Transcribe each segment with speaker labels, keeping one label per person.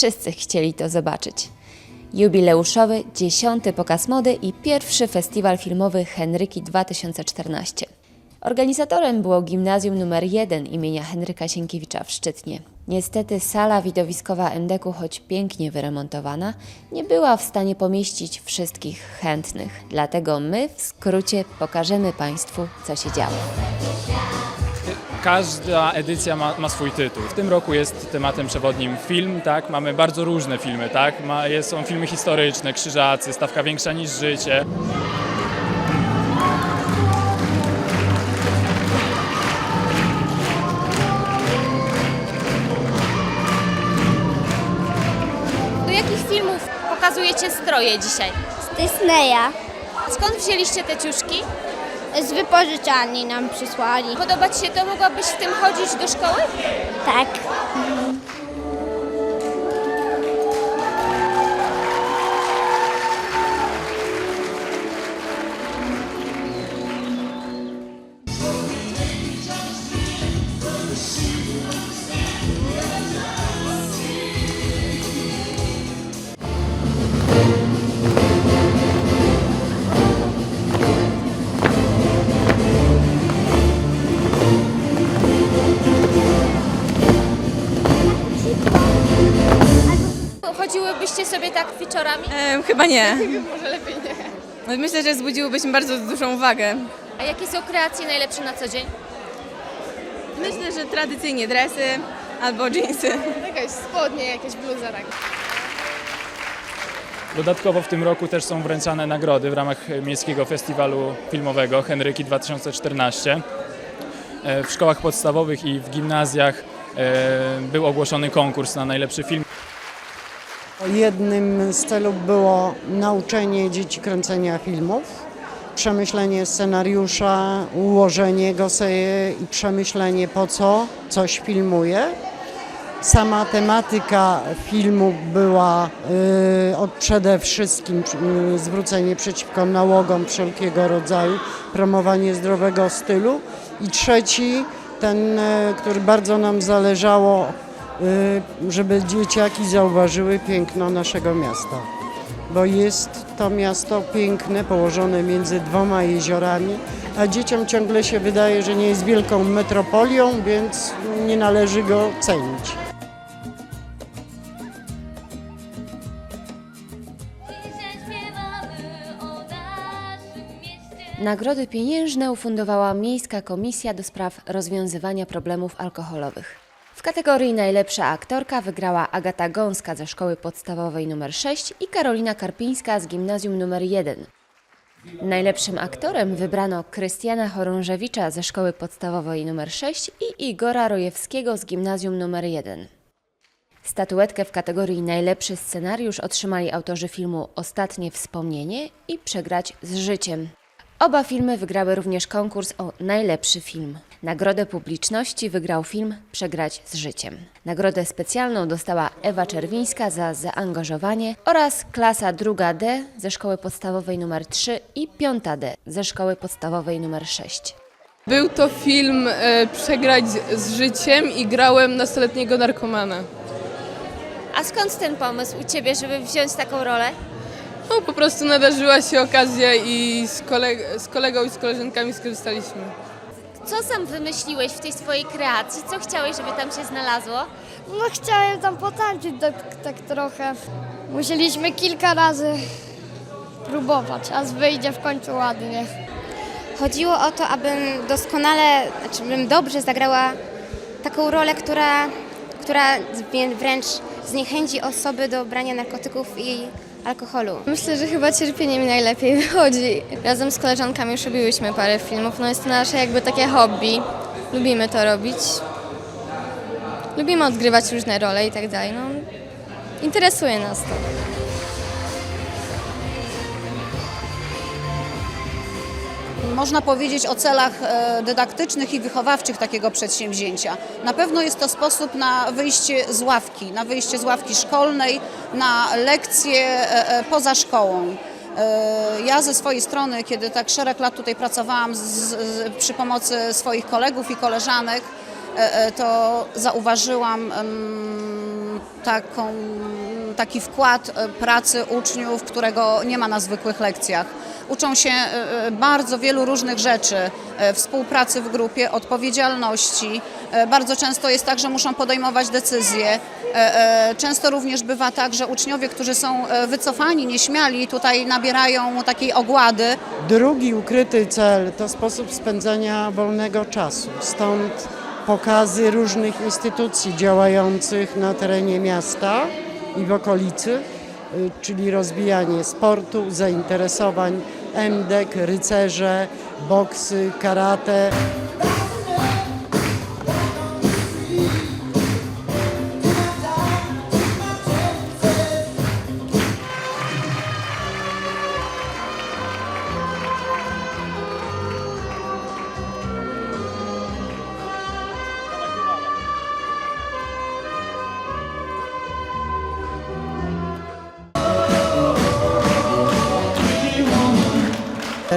Speaker 1: Wszyscy chcieli to zobaczyć. Jubileuszowy, dziesiąty pokaz mody i pierwszy festiwal filmowy Henryki 2014. Organizatorem było gimnazjum nr 1 imienia Henryka Sienkiewicza w Szczytnie. Niestety sala widowiskowa MDK-u, choć pięknie wyremontowana, nie była w stanie pomieścić wszystkich chętnych. Dlatego my w skrócie pokażemy Państwu, co się działo.
Speaker 2: Każda edycja ma, ma swój tytuł. W tym roku jest tematem przewodnim film, tak? Mamy bardzo różne filmy, tak? Ma, jest, są filmy historyczne, krzyżacy, stawka większa niż życie.
Speaker 1: Do jakich filmów pokazujecie stroje dzisiaj?
Speaker 3: Z Disneya.
Speaker 1: Skąd wzięliście te ciuszki?
Speaker 3: Z wypożyczalni nam przysłali.
Speaker 1: Podoba Ci się to? Mogłabyś w tym chodzić do szkoły?
Speaker 3: Tak.
Speaker 1: Chodziłybyście sobie tak wieczorami?
Speaker 4: Em, chyba nie. Może lepiej nie. Myślę, że wzbudziłybyśmy bardzo dużą uwagę.
Speaker 1: A jakie są kreacje najlepsze na co dzień?
Speaker 4: Myślę, że tradycyjnie dresy albo jeansy.
Speaker 5: Jakaś spodnie, jakaś bluza, tak.
Speaker 2: Dodatkowo w tym roku też są wręczane nagrody w ramach Miejskiego Festiwalu Filmowego Henryki 2014. E, W szkołach podstawowych i w gimnazjach e, był ogłoszony konkurs na najlepszy film.
Speaker 6: Jednym z celów było nauczenie dzieci kręcenia filmów, przemyślenie scenariusza, ułożenie go sobie i przemyślenie po co coś filmuje. Sama tematyka filmu była y, od przede wszystkim y, zwrócenie przeciwko nałogom wszelkiego rodzaju, promowanie zdrowego stylu i trzeci, ten, y, który bardzo nam zależało, żeby dzieciaki zauważyły piękno naszego miasta. Bo jest to miasto piękne, położone między dwoma jeziorami, a dzieciom ciągle się wydaje, że nie jest wielką metropolią, więc nie należy go cenić.
Speaker 1: Nagrody pieniężne ufundowała Miejska Komisja do spraw rozwiązywania problemów alkoholowych. W kategorii najlepsza aktorka wygrała Agata Gąska ze szkoły podstawowej nr 6 i Karolina Karpińska z gimnazjum nr 1. Najlepszym aktorem wybrano Krystiana Chorążewicza ze szkoły podstawowej nr 6 i Igora Rojewskiego z gimnazjum nr 1. Statuetkę w kategorii najlepszy scenariusz otrzymali autorzy filmu Ostatnie wspomnienie i Przegrać z życiem. Oba filmy wygrały również konkurs o najlepszy film. Nagrodę publiczności wygrał film Przegrać z życiem. Nagrodę specjalną dostała Ewa Czerwińska za zaangażowanie oraz klasa druga D ze szkoły podstawowej nr 3 i piąta D ze szkoły podstawowej nr 6.
Speaker 5: Był to film e, Przegrać z- z życiem i grałem nastoletniego narkomana.
Speaker 1: A skąd ten pomysł u Ciebie, żeby wziąć taką rolę?
Speaker 5: No po prostu nadarzyła się okazja i z, koleg- z kolegą i z koleżankami skorzystaliśmy.
Speaker 1: Co sam wymyśliłeś w tej swojej kreacji? Co chciałeś, żeby tam się znalazło?
Speaker 3: No chciałem tam potańczyć tak, tak trochę. Musieliśmy kilka razy próbować, aż wyjdzie w końcu ładnie.
Speaker 7: Chodziło o to, abym doskonale, znaczy bym dobrze zagrała taką rolę, która, która wręcz zniechęci osoby do brania narkotyków i alkoholu.
Speaker 8: Myślę, że chyba cierpienie mi najlepiej wychodzi. Razem z koleżankami już robiłyśmy parę filmów. No jest to nasze jakby takie hobby. Lubimy to robić. Lubimy odgrywać różne role i tak dalej. No, interesuje nas to.
Speaker 9: Można powiedzieć o celach e, dydaktycznych i wychowawczych takiego przedsięwzięcia. Na pewno jest to sposób na wyjście z ławki, na wyjście z ławki szkolnej, na lekcje e, e, poza szkołą. Ja ze swojej strony, kiedy tak szereg lat tutaj pracowałam z, z, przy pomocy swoich kolegów i koleżanek, to zauważyłam taką, taki wkład pracy uczniów, którego nie ma na zwykłych lekcjach. Uczą się e, e, bardzo wielu różnych rzeczy, e, współpracy w grupie, odpowiedzialności. Bardzo często jest tak, że muszą podejmować decyzje. Często również bywa tak, że uczniowie, którzy są wycofani, nieśmiali, tutaj nabierają takiej ogłady.
Speaker 6: Drugi ukryty cel to sposób spędzania wolnego czasu. Stąd pokazy różnych instytucji działających na terenie miasta i w okolicy, y, czyli rozwijanie sportu, zainteresowań, MDEK, rycerze, boksy, karate.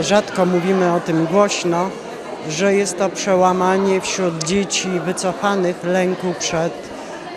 Speaker 6: Rzadko mówimy o tym głośno, że jest to przełamanie wśród dzieci wycofanych lęku przed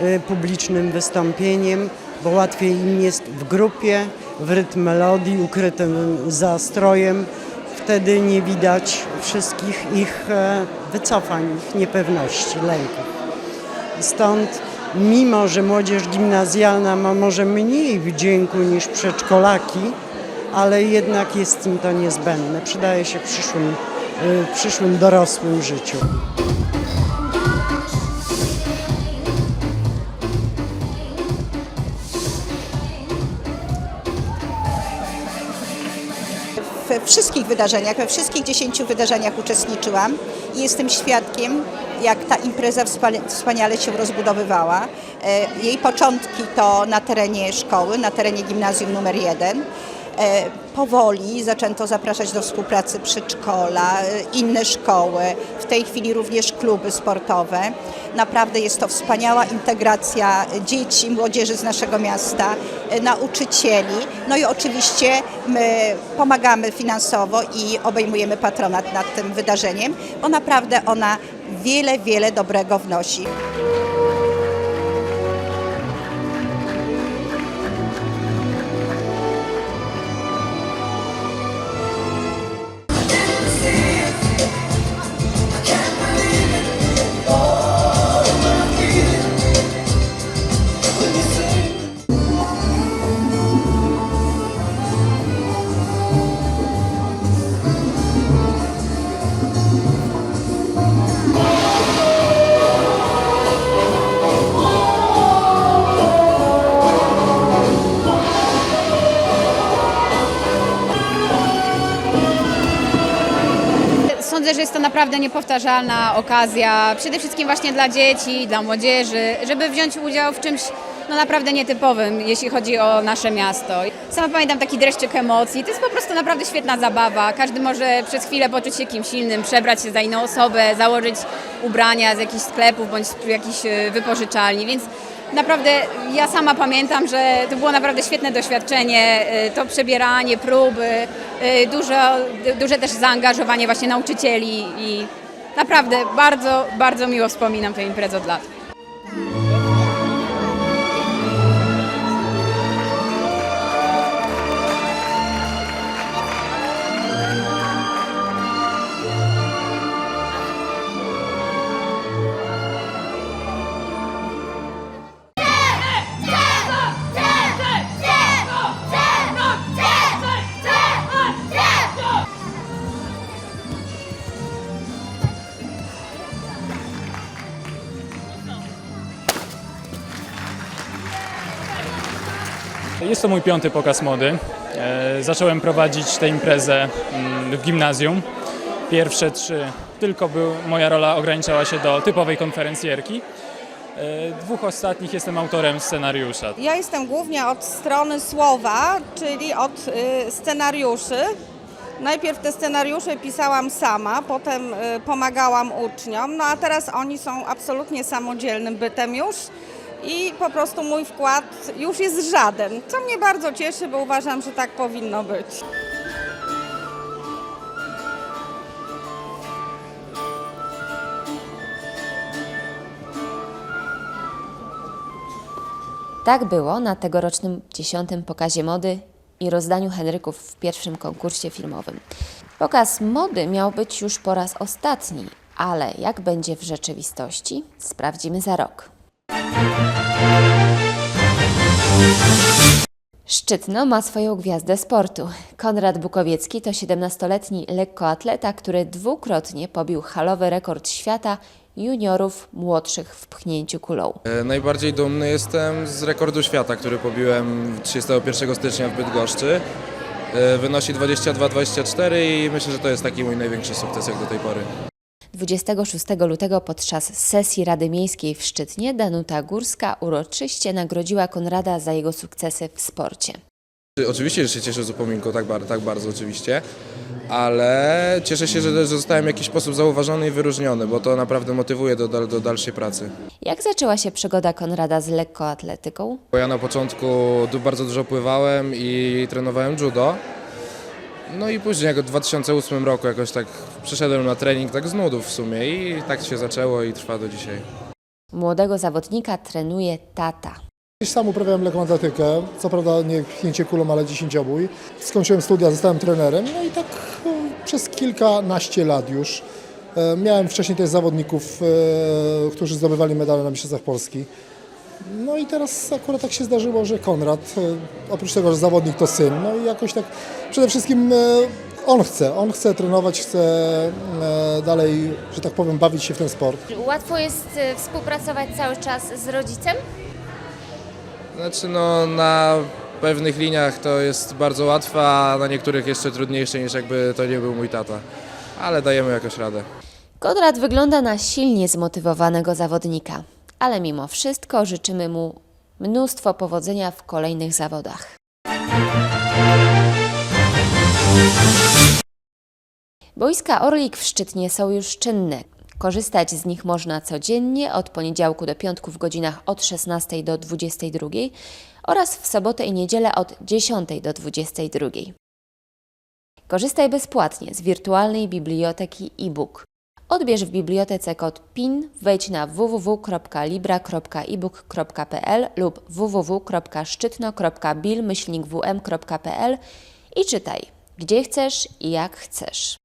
Speaker 6: y, publicznym wystąpieniem, bo łatwiej im jest w grupie, w rytm melodii, ukrytym za strojem. Wtedy nie widać wszystkich ich e, wycofań, ich niepewności, lęków. Stąd, mimo że młodzież gimnazjalna ma może mniej wdzięku niż przedszkolaki, ale jednak jest im to niezbędne. Przydaje się w przyszłym, y, w przyszłym dorosłym życiu.
Speaker 10: we wszystkich wydarzeniach, we wszystkich dziesięciu wydarzeniach uczestniczyłam i jestem świadkiem, jak ta impreza wspania- wspaniale się rozbudowywała. E, Jej początki to na terenie szkoły, na terenie gimnazjum numer jeden. E, Powoli zaczęto zapraszać do współpracy przedszkola, e, inne szkoły, w tej chwili również kluby sportowe. Naprawdę jest to wspaniała integracja dzieci, młodzieży z naszego miasta, e, nauczycieli. No i oczywiście my pomagamy finansowo i obejmujemy patronat nad tym wydarzeniem, bo naprawdę ona wiele, wiele dobrego wnosi.
Speaker 4: Naprawdę niepowtarzalna okazja, przede wszystkim właśnie dla dzieci, dla młodzieży, żeby wziąć udział w czymś no naprawdę nietypowym, jeśli chodzi o nasze miasto. Sama pamiętam taki dreszczyk emocji, to jest po prostu naprawdę świetna zabawa. Każdy może przez chwilę poczuć się kimś innym, przebrać się za inną osobę, założyć ubrania z jakichś sklepów bądź z jakichś e, wypożyczalni, więc Naprawdę ja sama pamiętam, że to było naprawdę świetne doświadczenie, y, to przebieranie, próby, y, dużo, duże też zaangażowanie właśnie nauczycieli i naprawdę bardzo, bardzo miło wspominam tę imprezę od lat.
Speaker 2: Jest to mój piąty pokaz mody. E, Zacząłem prowadzić tę imprezę mm, w gimnazjum. Pierwsze trzy tylko był, moja rola ograniczała się do typowej konferencjerki. E, Dwóch ostatnich jestem autorem scenariusza.
Speaker 11: Ja jestem głównie od strony słowa, czyli od y, scenariuszy. Najpierw te scenariusze pisałam sama, potem y, pomagałam uczniom, no a teraz oni są absolutnie samodzielnym bytem już i po prostu mój wkład już jest żaden, co mnie bardzo cieszy, bo uważam, że tak powinno być.
Speaker 1: Tak było na tegorocznym dziesiątym pokazie mody i rozdaniu Henryków w pierwszym konkursie filmowym. Pokaz mody miał być już po raz ostatni, ale jak będzie w rzeczywistości, sprawdzimy za rok. Szczytno ma swoją gwiazdę sportu. Konrad Bukowiecki to 17-letni lekkoatleta, który dwukrotnie pobił halowy rekord świata juniorów młodszych w pchnięciu kulą.
Speaker 12: E, Najbardziej dumny jestem z rekordu świata, który pobiłem 31 stycznia w Bydgoszczy. E, Wynosi 22-24 i myślę, że to jest taki mój największy sukces jak do tej pory.
Speaker 1: 26 lutego podczas sesji Rady Miejskiej w Szczytnie Danuta Górska uroczyście nagrodziła Konrada za jego sukcesy w sporcie.
Speaker 12: Oczywiście, że się cieszę z upominką, tak, bar- tak bardzo oczywiście, ale cieszę się, że, zostałem w jakiś sposób zauważony i wyróżniony, bo to naprawdę motywuje do, do dalszej pracy.
Speaker 1: Jak zaczęła się przygoda Konrada z lekkoatletyką?
Speaker 12: Bo ja na początku bardzo dużo pływałem i trenowałem judo. No i później, jak w 2008 roku jakoś tak przeszedłem na trening tak z nudów w sumie i tak się zaczęło i trwa do dzisiaj.
Speaker 1: Młodego zawodnika trenuje tata.
Speaker 13: Sam uprawiałem lekką atletykę, co prawda nie pchnięcie kulą, ale dziesięciobój. Skończyłem studia, zostałem trenerem, no i tak e, przez kilkanaście lat już. E, Miałem wcześniej też zawodników, e, którzy zdobywali medale na Mistrzostwach Polski. No i teraz akurat tak się zdarzyło, że Konrad, e, oprócz tego, że zawodnik to syn, no i jakoś tak przede wszystkim e, on chce, on chce trenować, chce e, dalej, że tak powiem, bawić się w ten sport.
Speaker 1: Łatwo jest współpracować cały czas z rodzicem?
Speaker 12: Znaczy no na pewnych liniach to jest bardzo łatwe, a na niektórych jeszcze trudniejsze niż jakby to nie był mój tata. Ale dajemy jakoś radę.
Speaker 1: Konrad wygląda na silnie zmotywowanego zawodnika, ale mimo wszystko życzymy mu mnóstwo powodzenia w kolejnych zawodach. Boiska Orlik w Szczytnie są już czynne. Korzystać z nich można codziennie od poniedziałku do piątku w godzinach od 16 do 22 oraz w sobotę i niedzielę od 10 do 22. Korzystaj bezpłatnie z wirtualnej biblioteki e-book. Odbierz w bibliotece kod PIN, wejdź na www.libra.ebook.pl lub www.szczytno.bil-wm.pl i czytaj, gdzie chcesz i jak chcesz.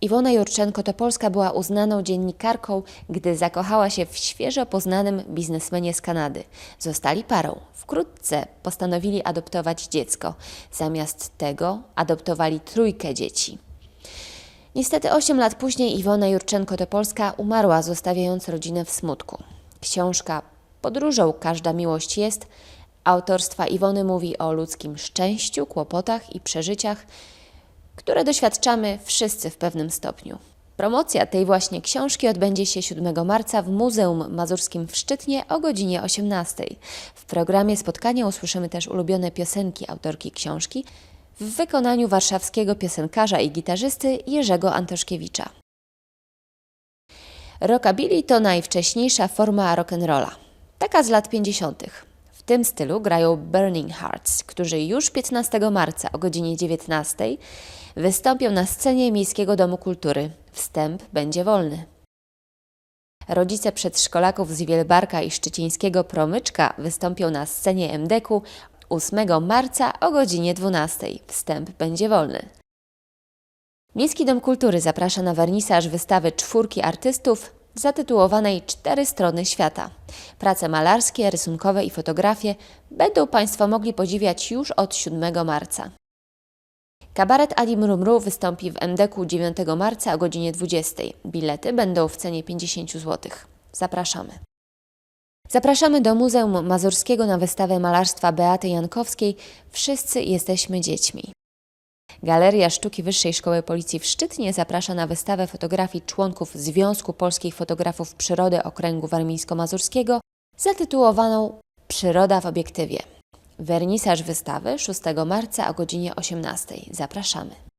Speaker 1: Iwona Jurczenko-Topolska była uznaną dziennikarką, gdy zakochała się w świeżo poznanym biznesmenie z Kanady. Zostali parą. Wkrótce postanowili adoptować dziecko. Zamiast tego adoptowali trójkę dzieci. Niestety 8 lat później Iwona Jurczenko-Topolska umarła, zostawiając rodzinę w smutku. Książka Podróżą każda miłość jest autorstwa Iwony mówi o ludzkim szczęściu, kłopotach i przeżyciach, które doświadczamy wszyscy w pewnym stopniu. Promocja tej właśnie książki odbędzie się 7 marca w Muzeum Mazurskim w Szczytnie o godzinie 18. W programie spotkania usłyszymy też ulubione piosenki autorki książki w wykonaniu warszawskiego piosenkarza i gitarzysty Jerzego Antoszkiewicza. Rockabilly to najwcześniejsza forma rock'n'rolla, taka z lat 50. W tym stylu grają Burning Hearts, którzy już 15 marca o godzinie 19 wystąpią na scenie Miejskiego Domu Kultury. Wstęp będzie wolny. Rodzice przedszkolaków z Wielbarka i Szczycińskiego Promyczka wystąpią na scenie MDK 8 marca o godzinie 12. Wstęp będzie wolny. Miejski Dom Kultury zaprasza na wernisaż wystawy czwórki artystów zatytułowanej Cztery strony świata. Prace malarskie, rysunkowe i fotografie będą Państwo mogli podziwiać już od 7 marca. Kabaret Ali Mrumru wystąpi w MDK 9 marca o godzinie 20. Bilety będą w cenie 50 zł. Zapraszamy. Zapraszamy do Muzeum Mazurskiego na wystawę malarstwa Beaty Jankowskiej Wszyscy jesteśmy dziećmi. Galeria Sztuki Wyższej Szkoły Policji w Szczytnie zaprasza na wystawę fotografii członków Związku Polskich Fotografów Przyrody Okręgu Warmińsko-Mazurskiego zatytułowaną Przyroda w obiektywie. Wernisaż wystawy 6 marca o godzinie 18. Zapraszamy.